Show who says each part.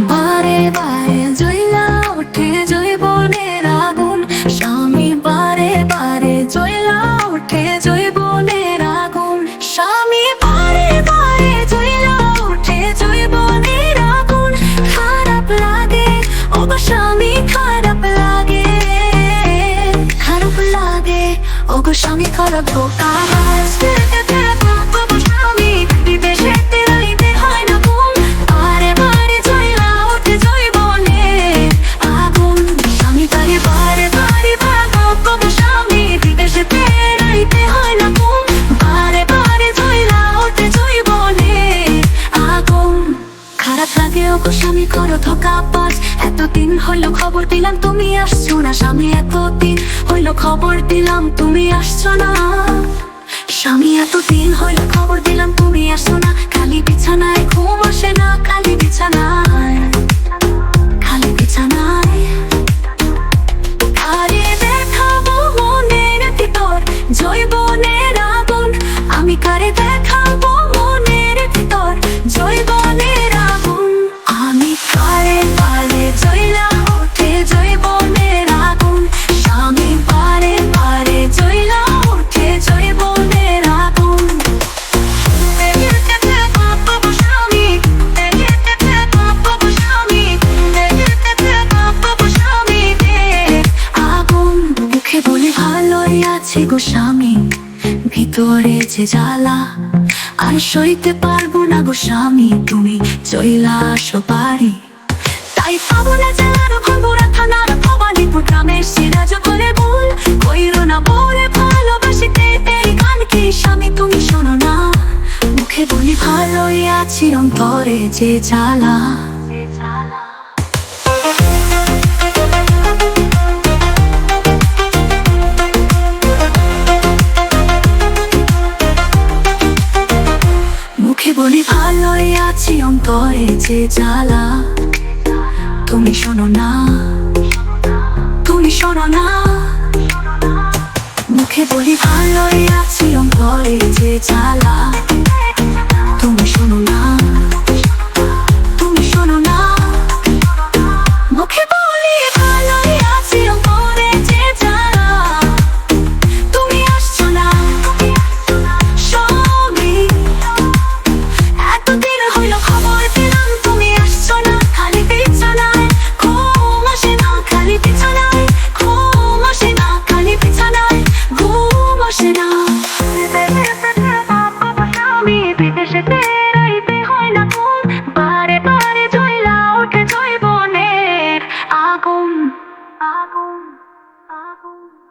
Speaker 1: বারে বারে জইলা ওঠে জৈবনের আগুন। স্বামী বারে বারে জইলা ওঠে জৈবনের আগুন। স্বামী বারে খারাপ লাগে ও স্বামী খারাপ লাগে। খারাপ লাগে স্বামী খারাপ করো ধোকা পাস এতদিন হইল খবর দিলাম, তুমি আসছো না। স্বামী এতদিন হইল খবর দিলাম, তুমি আসছো না। স্বামী এতদিন হইল খবর দিলাম, তুমি আসছো না। খালি বিছানায় ঘুম আসে না, খালি বিছানায়। খালি বিছানায়। আগুন। আমি কারে দেখাবো মুখে বলে ভালোই আছে গো স্বামী। ভিতরে যে জ্বালা, আর সইতে পারব না গো স্বামী। তুমি চইলা আসো পারি তাই পাবো না জেলার ভাঙ্গুরা থানার ভবানীপুর গ্রামের সিরাজ বল কইরো না বলে ভালোবাসিতে এই গান কি? স্বামী, তুমি শোনো না। মুখে বলি ভালোই আছি অন্তরে যে জ্বালা। অন্তরে যে জ্বালা, তুমি শোনো না। তুমি শোনো না। মুখে বলি ভালোই আছি অন্তরে যে জ্বালা। জৈবনের আগুন আগুন আগুন